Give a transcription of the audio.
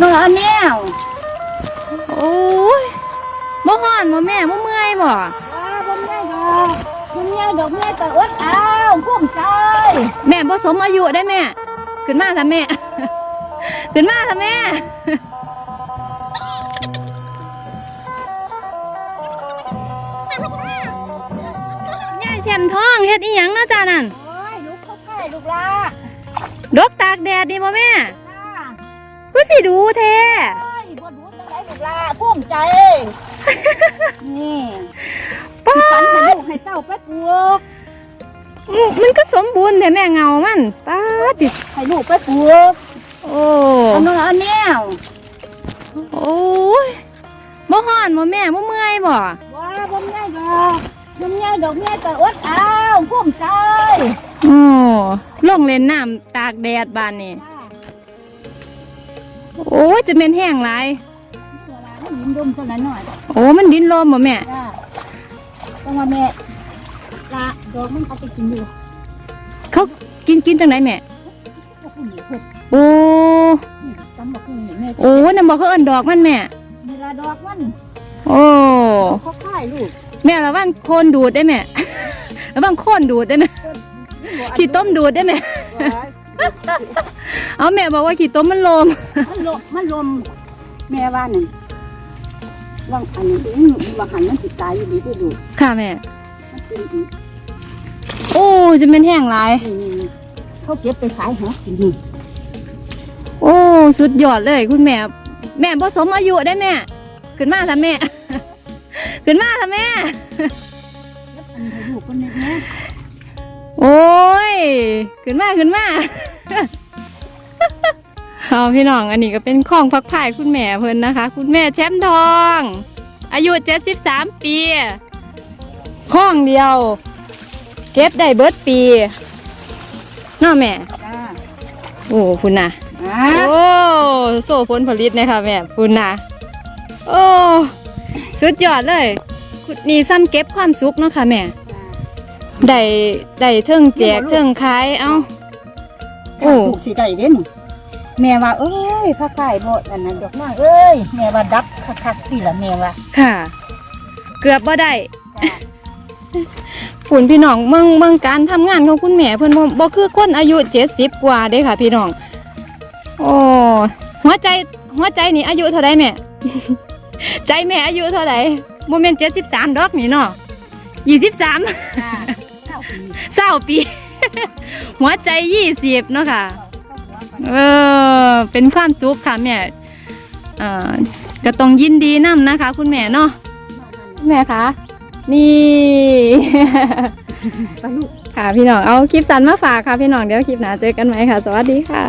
น้องอันแนวโอ้ยบ่ฮ้อนบ่แม่บ่เมื่อยบ่ว้าบ่แม่ดอกบ่แม่ดอกแม่ก็อดเอาภูมิใจแม่บ่สมอายุได้แม่ ขึ้นมาทำแม่ ขึ้นมาทำแม่ยายแชมทองเฮ็ดอีหยังเนาะจ้านั่นโอ้ยลูกเขาใช่ลูกลาดกตากแดดดีบ่แม่จ้า คือสิดูแท้โอ้ยบ่รู้จังไดลูกลาภูมิใจ นี่ป้าฝันให้ลูกให้เต้าไปปลูกมันก็สมบูรณ์แต่แม่เงามันป้าดติให้ลูกไปปลูกโอ้เอาน้องอันแนวโอ้ยบ่ฮ้อนบ่แม่บ่เมื่อยบ่ว้าบ่แม่ดอกบ่แม่ดอกแม่ก็อดเอาภูมิใจโอ้ลงเล่นน้ำตากแดดบ้านนี่ โอ้ยจะเป็นแห้งหลายเวลาให้ยิ้มดมเท่านั้นหน่อยโอ้มันดินลมบ่แม่จ้าต้องมาแม่ละดอกมันเอาไปกินอยู่เขากินกินจังไหนแม่ก็ผู้หญิงเพิ่นโอ้นี่จำบอกผู้หญิงแม่โอ้นั่นบอกเขาเอิ้นดอกมันแม่เวลาดอกมันโอ้เขาค่ายลูกแม่ละวันโคนดูดได้แม่ระวังโคนดูดได้ไหมขี้ต้มดูดได้ไหม เอาแม่บอกว่าขี้ต้มมันลม มันลมมันลม แม่ว่านี่ว่างอันนี้อื้อว่าหันมันติดตายอยู่ดีด้วยลูกค่ะแม่ มันเป็นอีกโอ้จะเป็นแห้งหลายนี่เขาเก็บไปขายหากินนี่โอ้สุดยอดเลยคุณแม่ แม่ผสมอายุได้แม่ ขึ้นมาทำแม่ ขึ้นมาทำแม่ แล้วอันนี้ให้ลูกคนนี้นะโอ้ย ขึ้นมาขึ้นมาเอาพี่น้องอันนี้ก็เป็นของพักผ่ายคุณแม่เพิ่นนะคะ คุณแม่แชมป์ทอง อายุเจ็ดสิบสามปีข้องเดียว เก็บได้เบิดปีเน้อแม่จ้าโอ้คุณน่ะอ่าโอ้โซ่ผลผลิตนะคะแม่คุณน่ะโอ้สุดยอดเลยคุณนี่ซ้ำเก็บความสุขเนาะค่ะแม่ ได้ได้เทิงแจกเทิงขายเอ้า โอ้โอ้ลูกสิได้เด้นี่แม่ว่า เอ้ยพระค่ายบ่อันนั้นดอกนางเอ้ยแม่ว่าดับคักๆพี่ละแม่ว่าค่ะ เกือบบ่ได้จ้าฝุ่นพี่น้องเมืองเมืองการทำงานของคุณแม่เพิ่นบ่บ่คือคนอายุเจ็ดสิบกว่าเด้ค่ะ พี่น้อง โอ้หัวใจหัวใจนี่อายุเท่าไรแม่ ใจแม่อายุเท่าไหร่โมเมนเจ็ดสิบสามดอกนี่เนาะยี่สิบสาม จ้า เก้าปีเศร้าปี หัวใจยี่สิบเนาะค่ะ เออ เป็นความสุขค่ะแม่เอ่อก็ต้องยินดีนํนะคะ คุณแม่เนาะแม่คะนี่ลูกค่ะพี่น้องเอาคลิปสันมาฝากค่ะพี่น้องเดี๋ยวคลิปหน้าเจอกันไหมค่ะ สวัสดีค่ะ